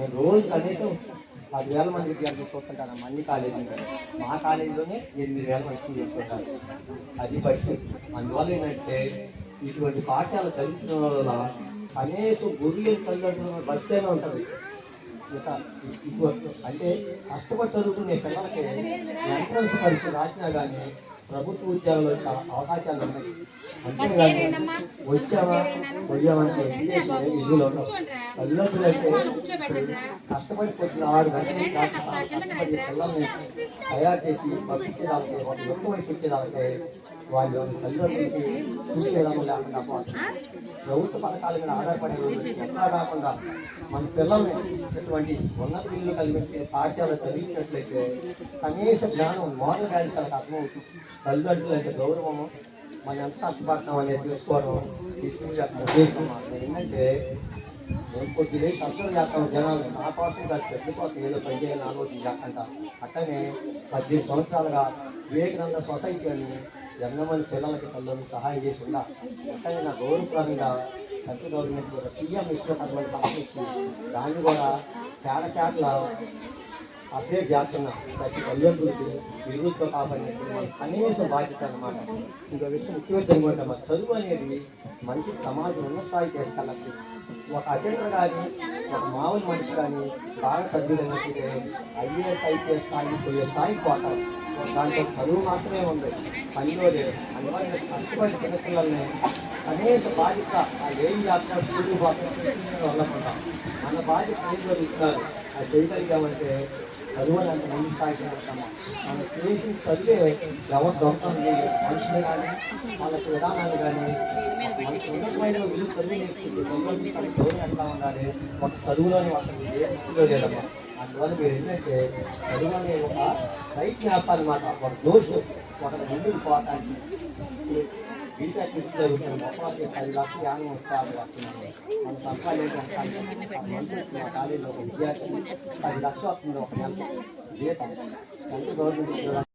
నేను రోజు కనీసం పదివేల మంది విద్యార్థులు చూస్తుంటాను అన్ని కాలేజీలు మా కాలేజీలోనే ఎనిమిది వేల మంది స్టూడెంట్స్ అది పరిస్థితి. అందువల్ల ఏంటంటే ఇటువంటి పాఠశాల కలిపిన వల్ల కనీసం గురువులు తల్లిదండ్రులు బతికేనే ఉంటుంది. ఇంకా అంటే కష్టపడి చదువుకునే పిల్లలకి ఎంట్రన్స్ పరీక్ష రాసినా కానీ ప్రభుత్వ ఉద్యోగాలు చాలా అవకాశాలు ఉన్నాయి. అంతేగాని వచ్చామా పోయామంటే విదేశీ విధులు ఉండవు తల్లిదండ్రులు అంటే కష్టపడి పొద్దున ఆరు గంటల కష్టపడి పిల్లల్ని తయారు చేసి పంపించేదానికి ఒక యుక్త వయసు వచ్చేదానికి వాళ్ళు తల్లిదండ్రులకి చూసేయడం లేకుండా పోతుంది ప్రభుత్వ పథకాల మీద ఆధారపడే ఎట్లా కాకుండా మన పిల్లల్ని ఇటువంటి ఉన్నత విలువలు కలిగించే పాఠశాల చదివించినట్లయితే కనీస జ్ఞానం మోడల్ వాళ్ళకి అర్థమవుతుంది. తల్లిదండ్రులు అంటే గౌరవము మనం ఎంత కష్టపడతాం అనేది తెలుసుకోవడం తీసుకుని ఉద్దేశం. ఏంటంటే నేను కొద్దిగా కష్టం చేస్తాం జనాలు నా కోసం కాదు పెద్ద కోసం ఏదో పని చేయాలని ఆలోచన చేస్తంట అట్టనే పద్దెనిమిది సంవత్సరాలుగా వివేకానంద సొసైటీ అని ఎంతో మంది పిల్లలకి తల్లిని సహాయం చేసి ఉందా అట్టనే గౌరవప్రదంగా సెంట్రల్ గవర్నమెంట్ కూడా పిఎం ఇష్టపడమని పాటించి దాన్ని కూడా కేర కేరళ అప్డేట్ చేస్తున్నా. ప్రతి తల్లిదండ్రులకి విరుగుతో కాపాడి కనీసం బాధ్యత అనమాట ఇంకో విషయం ముఖ్యమైన అనమాట మరి చదువు అనేది మనిషి సమాజం ఉన్న స్థాయికి తీసుకెళ్ళచ్చు. ఒక అటెండర్ కానీ ఒక మామూలు మనిషి కానీ బాగా చదివినట్లయితే ఐఏఎస్ ఐపీఎస్ స్థాయికి పోయే స్థాయికి పోతారు. దాంట్లో చదువు మాత్రమే ఉంది. పనిలో లేదు. అందువల్ల కష్టపడి చిన్నపిల్లల్ని కనీస బాధ్యత ఆ ఏం చేస్తున్నారు స్కూల్కి వెళ్ళకుండా. మన బాధ్యత ఏం జరుగుతున్నారు అది చేయగలిగామంటే చదువు అంత ముందు స్థాయికి వెళ్తాము. మనం చేసిన చదివే ఎవరు దొరకడం లేదు మనుషులు కానీ వాళ్ళకి విధానాలు కానీ మనకి ఉన్నతమైన విలువ చదువు నేర్చుకుంటే దొంగలు తన ఎట్లా ఉండాలి. ఒక చదువులోని వాళ్ళకి ఏ వృత్తిలో లేదమ్మా. అందువల్ల మీరు ఏంటంటే చదువు అనే ఒక రైట్ అనమాట ఒక దోషు ఒక ముందుకు పోవటానికి బీటెక్ నుంచి జరుగుతుంది పది లక్షలు యానం వస్తారు వస్తున్నాను మన సంపాదన కాలేజీలో ఒక విద్యార్థి పది లక్షలు వస్తుంది ఒక నెల జీతం. ఎంత గవర్నమెంట్